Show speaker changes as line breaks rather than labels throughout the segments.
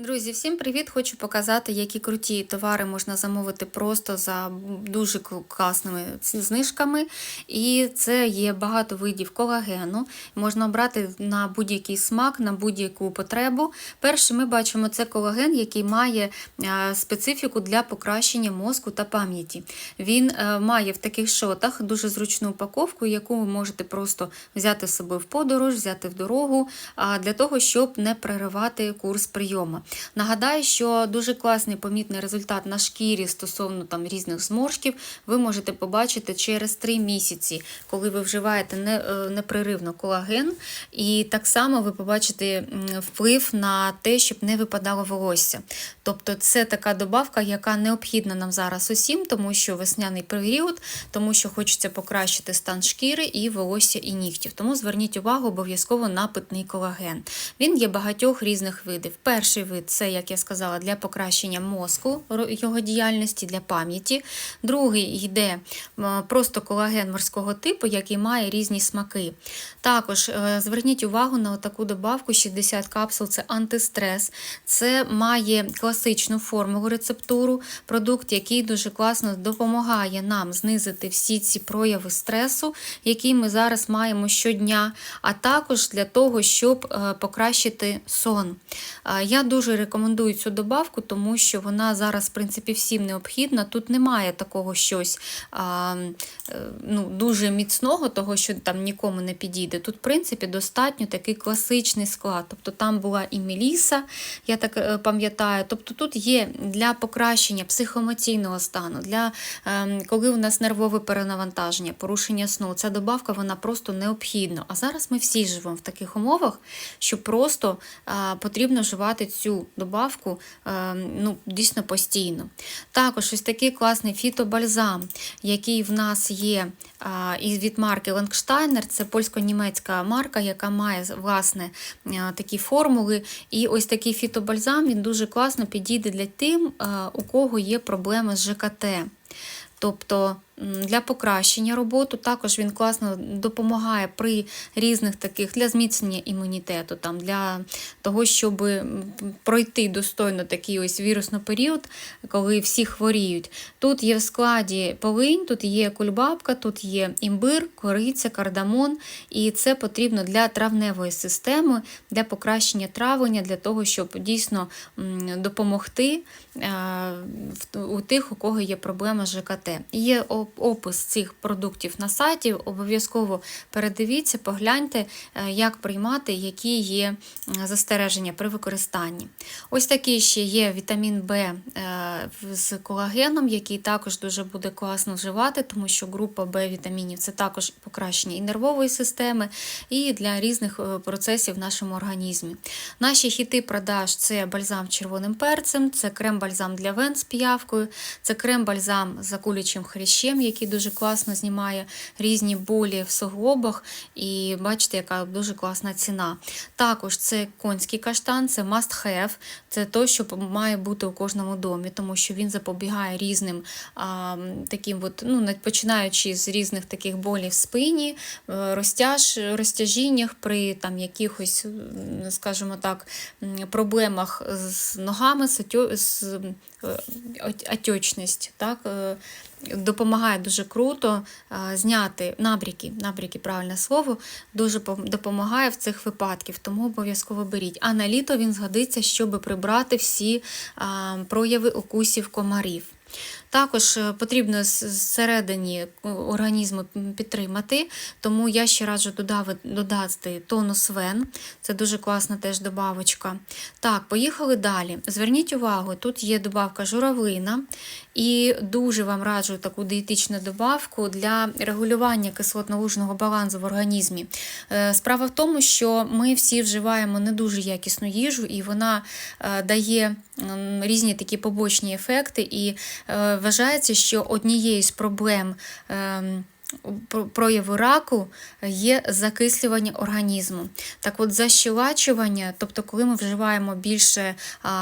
Друзі, всім привіт! Хочу показати, які круті товари можна замовити просто за дуже класними знижками. І це є багато видів колагену. Можна обрати на будь-який смак, на будь-яку потребу. Перше, ми бачимо, це колаген, який має е, специфіку для покращення мозку та пам'яті. Він е, має в таких шотах дуже зручну упаковку, яку ви можете просто взяти з собою в подорож, взяти в дорогу, для того, щоб не переривати курс прийому. Нагадаю, що дуже класний помітний результат на шкірі стосовно там різних зморшків ви можете побачити через 3 місяці, коли ви вживаєте е, непреривно колаген, і так само ви побачите вплив на те, щоб не випадало волосся. Тобто це така добавка, яка необхідна нам зараз усім, тому що весняний період, тому що хочеться покращити стан шкіри і волосся і нігтів. Тому зверніть увагу обов'язково на питний колаген. Він є багатьох різних видів. Перший вид це, як я сказала, для покращення мозку, його діяльності, для пам'яті. Другий йде просто колаген морського типу, який має різні смаки. Також е, зверніть увагу на таку добавку 60 капсул це антистрес. Це має класичну формулу рецептуру, продукт, який дуже класно допомагає нам знизити всі ці прояви стресу, які ми зараз маємо щодня, а також для того, щоб е, покращити сон. Е, Я дуже рекомендую цю добавку, тому що вона зараз, в принципі, всім необхідна. Тут немає такого щось а, е, ну, дуже міцного, того, що там нікому не підійде. Тут, в принципі, достатньо такий класичний склад. Тобто там була і Меліса, я так е, пам'ятаю. Тобто тут є для покращення психоемоційного стану, для ем, коли у нас нервове перенавантаження, порушення сну. Ця добавка вона просто необхідна. А зараз ми всі живемо в таких умовах, що просто а, потрібно вживати цю добавку ем, ну, дійсно постійно. Також ось такий класний фітобальзам, який в нас є а, із від марки Лангштайнер. Це польсько-німецька марка, яка має власне такі формули. І ось такий фітобальзам він дуже класно підійде для тим, у кого є проблеми з ЖКТ. Тобто для покращення роботи також він класно допомагає при різних таких для зміцнення імунітету, там, для того, щоб пройти достойно такий ось вірусний період, коли всі хворіють. Тут є в складі полинь, тут є кульбабка, тут є імбир, кориця, кардамон, і це потрібно для травневої системи, для покращення травлення, для того, щоб дійсно допомогти е, у тих, у кого є проблема з ЖКТ. Є опис цих продуктів на сайті. Обов'язково передивіться, погляньте, е, як приймати, які є застереження при використанні. Ось такий ще є вітамін Б е, з колагеном, який також дуже буде класно вживати, тому що група Б вітамінів це також покращення і нервової системи, і для різних е, процесів в нашому організмі. Наші хіти продаж це бальзам з червоним перцем, це крем-бальзам для вен з піявкою, це крем-бальзам з закулячим хрящем, який дуже класно знімає різні болі в суглобах. І бачите, яка дуже класна ціна. Також це конський каштан, це must have, це то, що має бути у кожному домі, тому що він запобігає різним а, таким, от, ну, починаючи з різних таких болів в спині, е, розтяж, розтяжіннях при там якихось, скажімо так, проблемах з ногами, з, отечність, так, е, допомагає дуже круто е, зняти набріки, набріки, правильне слово, дуже допомагає в цих випадків, тому обов'язково беріть. А на літо він згодиться, щоб прибрати всі прояви укусів комарів. Також е, потрібно зсередині е, організму підтримати, тому я ще раджу додати тонус вен. Це дуже класна теж добавочка. Так, поїхали далі. Зверніть увагу, тут є добавка журавлина, і дуже вам раджу таку дієтичну добавку для регулювання кислотно-лужного балансу в організмі. Е, Справа в тому, що ми всі вживаємо не дуже якісну їжу, і вона дає різні такі побочні ефекти. І вважається, що однією з проблем. Про- прояви раку є закислювання організму. Так от защелачування, тобто коли ми вживаємо більше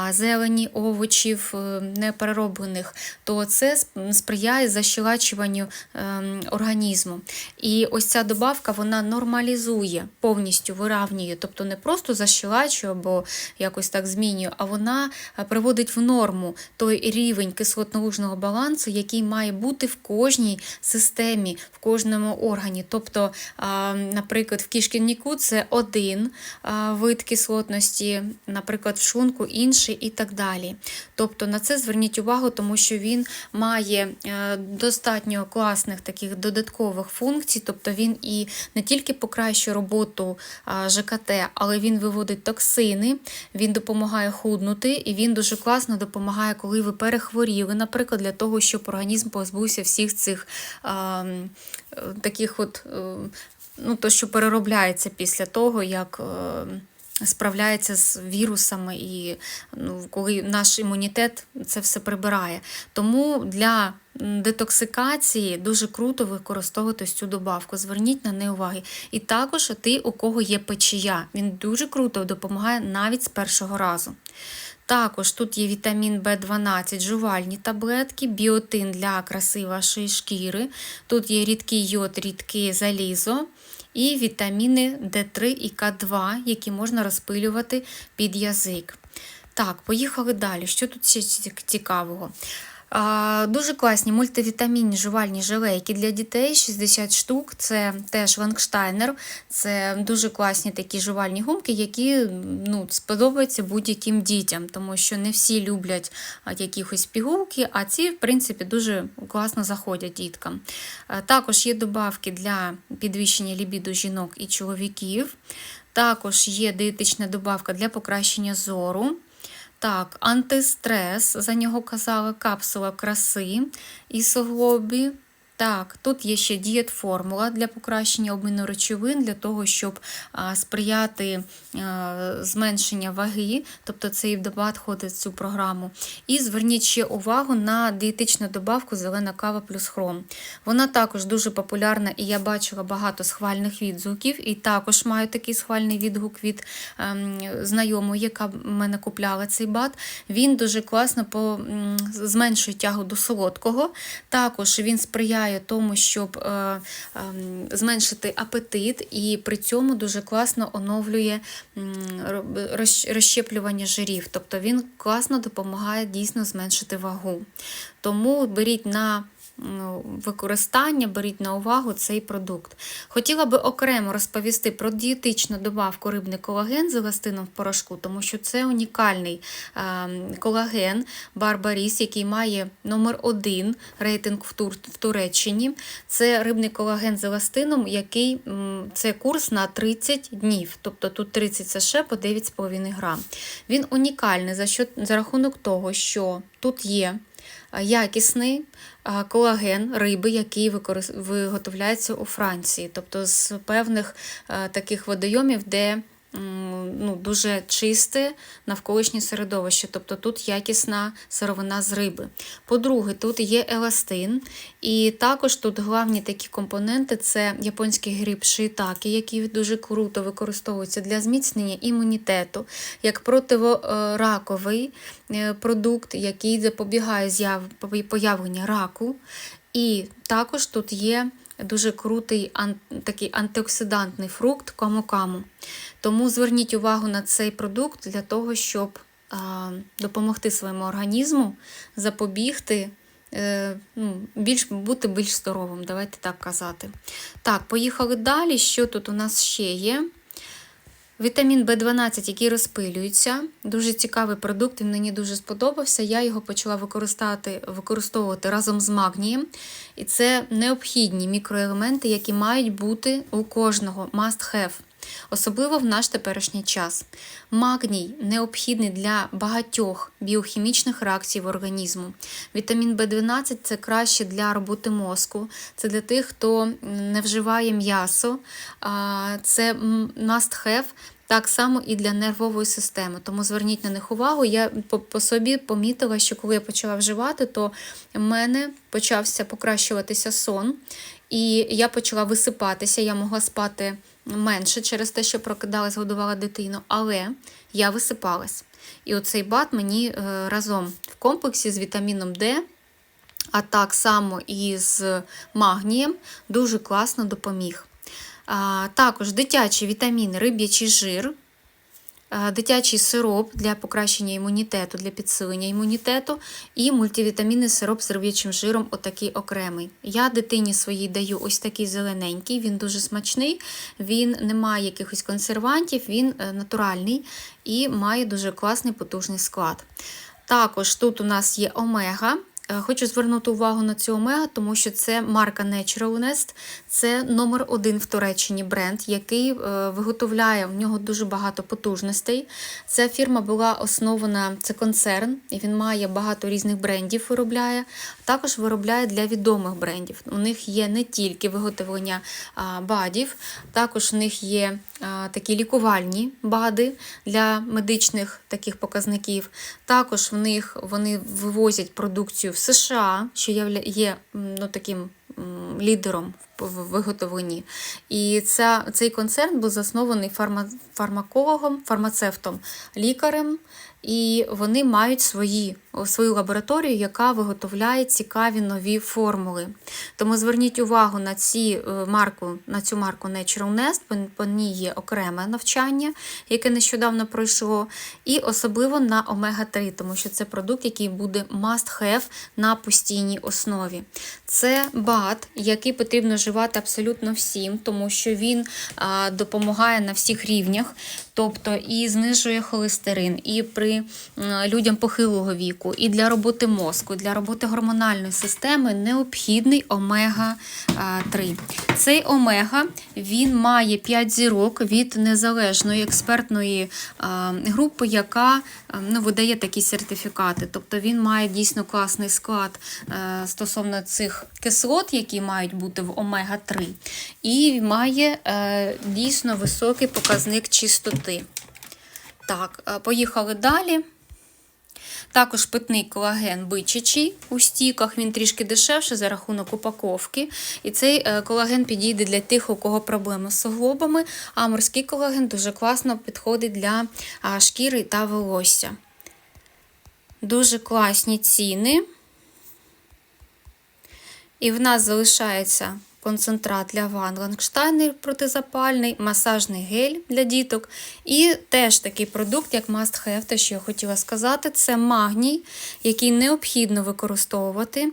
зелені, овочів е, неперероблених, то це сприяє защелачуванню ем, організму. І ось ця добавка вона нормалізує, повністю виравнює, тобто не просто защелачує або якось так змінює, а вона е, приводить в норму той рівень кислотно-лужного балансу, який має бути в кожній системі, в кожному органі. Тобто, наприклад, в кишківнику це один вид кислотності, наприклад, в шлунку інший і так далі. Тобто на це зверніть увагу, тому що він має е, достатньо класних таких додаткових функцій, тобто він і не тільки покращує роботу ЖКТ, але він виводить токсини, він допомагає худнути, і він дуже класно допомагає, коли ви перехворіли, наприклад, для того, щоб організм позбувся всіх цих е, таких от. е, Ну, то, що переробляється після того, як е, справляється з вірусами, і ну, коли наш імунітет це все прибирає. Тому для детоксикації дуже круто використовувати цю добавку. Зверніть на неї уваги. І також ті, у кого є печія. Він дуже круто допомагає навіть з першого разу. Також тут є вітамін В12, жувальні таблетки, біотин для краси вашої шкіри. Тут є рідкий йод, рідке залізо і вітаміни Д3 і К2, які можна розпилювати під язик. Так, поїхали далі. Що тут ще цікавого? Дуже класні мультивітамінні жувальні желейки для дітей 60 штук. Це теж Лангштайнер. Це дуже класні такі жувальні гумки, які ну, сподобаються будь-яким дітям, тому що не всі люблять якихось пігулки, а ці, в принципі, дуже класно заходять діткам. Також є добавки для підвищення лібіду жінок і чоловіків. Також є дієтична добавка для покращення зору. Так, антистрес, за нього казали, капсула краси і суглобі. Так, тут є ще дієт-формула для покращення обміну речовин, для того, щоб сприяти а, зменшення ваги, тобто це і в добавку входить в цю програму. І зверніть ще увагу на дієтичну добавку зелена кава плюс хром. Вона також дуже популярна, і я бачила багато схвальних відгуків, і також маю такий схвальний відгук від ем, знайомої, яка в мене купляла цей бат. Він дуже класно по, зменшує тягу до солодкого. Також він сприяє тому, щоб е, ем, зменшити апетит, і при цьому дуже класно оновлює розщеплювання жирів. Тобто він класно допомагає дійсно зменшити вагу. Тому беріть на використання, беріть на увагу цей продукт. Хотіла би окремо розповісти про дієтичну добавку рибний колаген з еластином в порошку, тому що це унікальний е, колаген Барбаріс, який має номер один рейтинг в, Тур, в Туреччині. Це рибний колаген з еластином, який це курс на 30 днів, тобто тут 30 США по 9,5 грам. Він унікальний за, що, за рахунок того, що тут є якісний колаген риби, який виготовляється у Франції, тобто з певних таких водойомів, де ну, дуже чисте навколишнє середовище, тобто тут якісна сировина з риби. По-друге, тут є еластин, і також тут головні такі компоненти це японський гриб шиїтаке, який дуже круто використовується для зміцнення імунітету, як противораковий е, продукт, який запобігає появленню раку. І також тут є дуже крутий ан- такий антиоксидантний фрукт каму-каму. Тому зверніть увагу на цей продукт для того, щоб а, допомогти своєму організму запобігти. е, Ну, більш бути більш здоровим, давайте так казати. Так, поїхали далі. Що тут у нас ще є? Вітамін В12, який розпилюється. Дуже цікавий продукт, він мені дуже сподобався. Я його почала використати, використовувати разом з магнієм. І це необхідні мікроелементи, які мають бути у кожного must have. Особливо в наш теперішній час. Магній необхідний для багатьох біохімічних реакцій в організму. Вітамін В12 це краще для роботи мозку, це для тих, хто не вживає м'ясо, це must have. Так само і для нервової системи, тому зверніть на них увагу. Я по, по собі помітила, що коли я почала вживати, то в мене почався покращуватися сон, І я почала висипатися, я могла спати менше через те, що прокидалась, годувала дитину, але я висипалась. І оцей бат мені е, разом в комплексі з вітаміном Д, а так само і з магнієм дуже класно допоміг. Також дитячі вітаміни, риб'ячий жир, дитячий сироп для покращення імунітету, для підсилення імунітету, і мультивітамінний сироп з риб'ячим жиром, отакий окремий. Я дитині своїй даю ось такий зелененький, він дуже смачний, він не має якихось консервантів, він е, натуральний і має дуже класний потужний склад. Також тут у нас є омега. Е, Хочу звернути увагу на цю омега, тому що це марка Natural Nest, це номер один в Туреччині бренд, який е, виготовляє в нього дуже багато потужностей. Ця фірма була основана, це концерн, і він має багато різних брендів, виробляє. Також виробляє для відомих брендів. У них є не тільки виготовлення бадів, також у них є такі лікувальні бади для медичних таких показників. Також в них вони вивозять продукцію в США, що є ну, таким лідером в в. І ця, цей концерн був заснований фарма, фармакологом, фармацевтом, лікарем, і вони мають свої, свою лабораторію, яка виготовляє цікаві нові формули. Тому зверніть увагу на, ці, е, марку, на цю марку Natural Nest, по, по ній є окреме навчання, яке нещодавно пройшло, і особливо на омега-3, тому що це продукт, який буде must have на постійній основі. Це БАТ, який потрібно вживати абсолютно всім, тому що він а, допомагає на всіх рівнях, тобто і знижує холестерин, і при м, людям похилого віку, і для роботи мозку, і для роботи гормональної системи необхідний омега-3. Цей омега він має 5 зірок від незалежної експертної а, групи, яка а, ну, видає такі сертифікати. Тобто він має дійсно класний склад е, стосовно цих кислот, які мають бути в омега-3, і має е, дійсно високий показник чистоти. Так, е, поїхали далі. Також питний колаген бичачий у стіках, він трішки дешевше за рахунок упаковки. І цей е, колаген підійде для тих, у кого проблеми з суглобами, а морський колаген дуже класно підходить для шкіри та волосся. Дуже класні ціни. І в нас залишається концентрат для ван Лангштайнер протизапальний, масажний гель для діток. І теж такий продукт, як Must Have, те, що я хотіла сказати, це магній, який необхідно використовувати.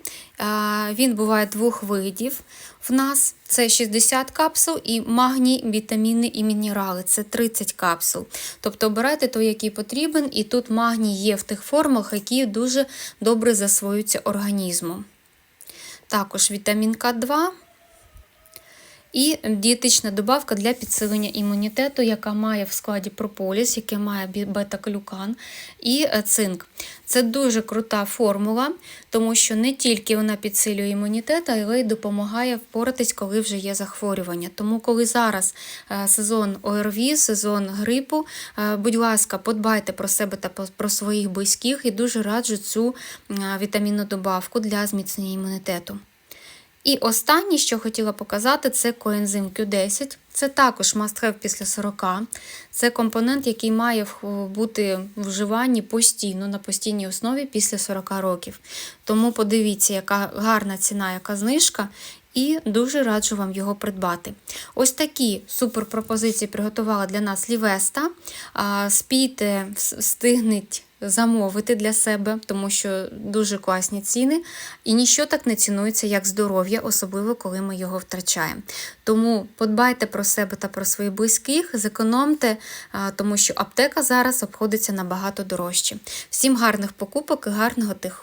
Він буває двох видів. В нас це 60 капсул і магній, вітаміни і мінерали це 30 капсул. Тобто обирайте той, який потрібен, і тут магній є в тих формах, які дуже добре засвоюються організмом. Також вітамін К2 і дієтична добавка для підсилення імунітету, яка має в складі прополіс, яке має бета-глюкан і е, цинк. Це дуже крута формула, тому що не тільки вона підсилює імунітет, але й допомагає впоратись, коли вже є захворювання. Тому, коли зараз е, сезон ОРВІ, сезон грипу, е, будь ласка, подбайте про себе та про своїх близьких і дуже раджу цю вітамінну добавку для зміцнення імунітету. І останнє, що хотіла показати, це коензим Q10. Це також have після 40. Це компонент, який має бути в вживанні постійно, на постійній основі після 40 років. Тому подивіться, яка гарна ціна, яка знижка. І дуже раджу вам його придбати. Ось такі супер пропозиції приготувала для нас Лівеста. Спійте, вс- встигніть замовити для себе, тому що дуже класні ціни, і ніщо так не цінується, як здоров'я, особливо коли ми його втрачаємо. Тому подбайте про себе та про своїх близьких, зекономте, тому що аптека зараз обходиться набагато дорожче. Всім гарних покупок і гарного тихого.